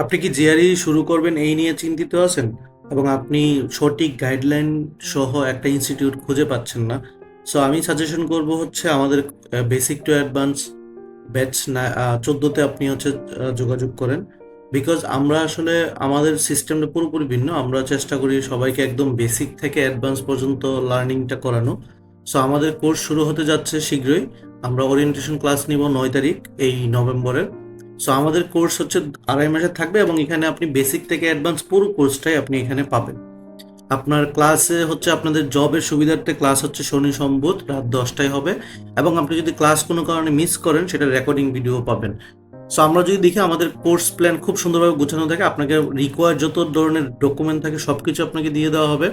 আপনি কি জিআরই শুরু করবেন এই নিয়ে চিন্তিত আছেন? এবং আপনি সঠিক গাইডলাইন সহ একটা ইনস্টিটিউট খুঁজে পাচ্ছেন না। সো আমি সাজেশন করব হচ্ছে আমাদের বেসিক টু অ্যাডভান্স ব্যাচ না চোদ্দোতে আপনি হচ্ছে যোগাযোগ করেন। বিকজ আমরা আসলে আমাদের সিস্টেমটা পুরোপুরি ভিন্ন। আমরা চেষ্টা করি সবাইকে একদম বেসিক থেকে অ্যাডভান্স পর্যন্ত লার্নিংটা করানো। সো আমাদের কোর্স শুরু হতে যাচ্ছে শীঘ্রই। আমরা ওরিয়েন্টেশন ক্লাস নিব নয় তারিখ, এই নভেম্বরের। সো আমাদের কোর্স হচ্ছে আড়াই মাসের থাকবে এবং এখানে আপনি বেসিক থেকে অ্যাডভান্স পুরো কোর্সটাই আপনি এখানে পাবেন। আপনার ক্লাসে হচ্ছে আপনাদের জবের সুবিধার্থে ক্লাস হচ্ছে শনি সম্বোধ, রাত দশটায় হবে এবং আপনি যদি ক্লাস কোনো কারণে মিস করেন, সেটা রেকর্ডিং ভিডিও পাবেন। সো আমরা যদি দেখি আমাদের কোর্স প্ল্যান খুব সুন্দরভাবে গোছানো থাকে, আপনাকে রিকোয়ার যত ধরনের ডকুমেন্ট থাকে সব কিছু আপনাকে দিয়ে দেওয়া হবে।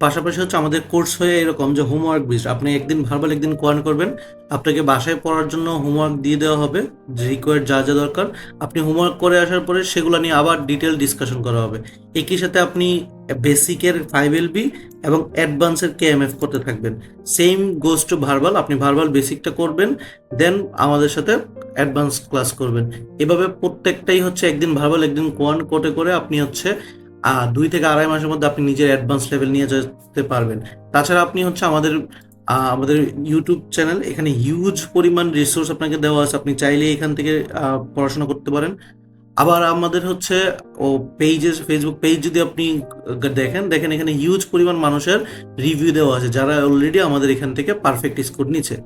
পাশাপাশি হচ্ছে আমাদের কোর্স হয়ে এরকম যে হোমওয়ার্ক বেসড আপনি একদিন ভার্বাল একদিন কোয়ান করবেন, আপনাকে বাসায় পড়ার জন্য হোমওয়ার্ক দিয়ে দেওয়া হবে, যে রিকোয়ার্ড যা যা দরকার। আপনি হোমওয়ার্ক করে আসার পরে সেগুলো নিয়ে আবার ডিটেল ডিসকাশন করা হবে। একই সাথে আপনি বেসিকের ফাইভ এলবি এবং অ্যাডভান্সের কেএমএফ করতে থাকবেন। সেম গোজ টু ভার্বাল আপনি ভার্বাল বেসিকটা করবেন দেন আমাদের সাথে অ্যাডভান্স ক্লাস করবেন। এভাবে প্রত্যেকটাই হচ্ছে একদিন ভার্বাল একদিন কোয়ান কোটে করে আপনি হচ্ছে দুই থেকে আড়াই মাসের মধ্যে আপনি নিজের অ্যাডভান্স লেভেল নিয়ে যেতে পারবেন। তাছাড়া আপনি হচ্ছে আমাদের আমাদের ইউটিউব চ্যানেল এখানে হিউজ পরিমাণ রিসোর্স আপনাকে দেওয়া আছে। আপনি চাইলে এখান থেকে পড়াশোনা করতে পারেন। আবার আমাদের হচ্ছে, ও পেজেস ফেসবুক পেজ যদি আপনি দেখেন দেখেন এখানে হিউজ পরিমাণ মানুষের রিভিউ দেওয়া আছে, যারা অলরেডি আমাদের এখান থেকে পারফেক্ট স্কোর নিচ্ছে।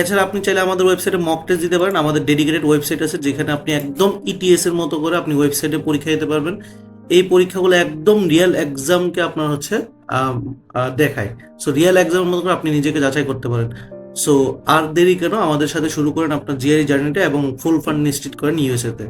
এছাড়া আপনি চাইলে আমাদের ওয়েবসাইটে মক টেস্ট দিতে পারেন। আমাদের ডেডিকেটেড ওয়েবসাইট আছে, যেখানে আপনি একদম ইটিএস এর মতো করে আপনি ওয়েবসাইটে পরীক্ষা দিতে পারবেন। এই পরীক্ষাগুলো একদম রিয়েল এক্সামকে আপনার হচ্ছে দেখায়। সো রিয়েল এক্সামের মতো করে আপনি নিজেকে যাচাই করতে পারেন। সো আর দেরি কেন? আমাদের সাথে শুরু করেন আপনার জিআরি জার্নিটা এবং ফুল ফান্ড নিশ্চিত করেন ইউএসএ তে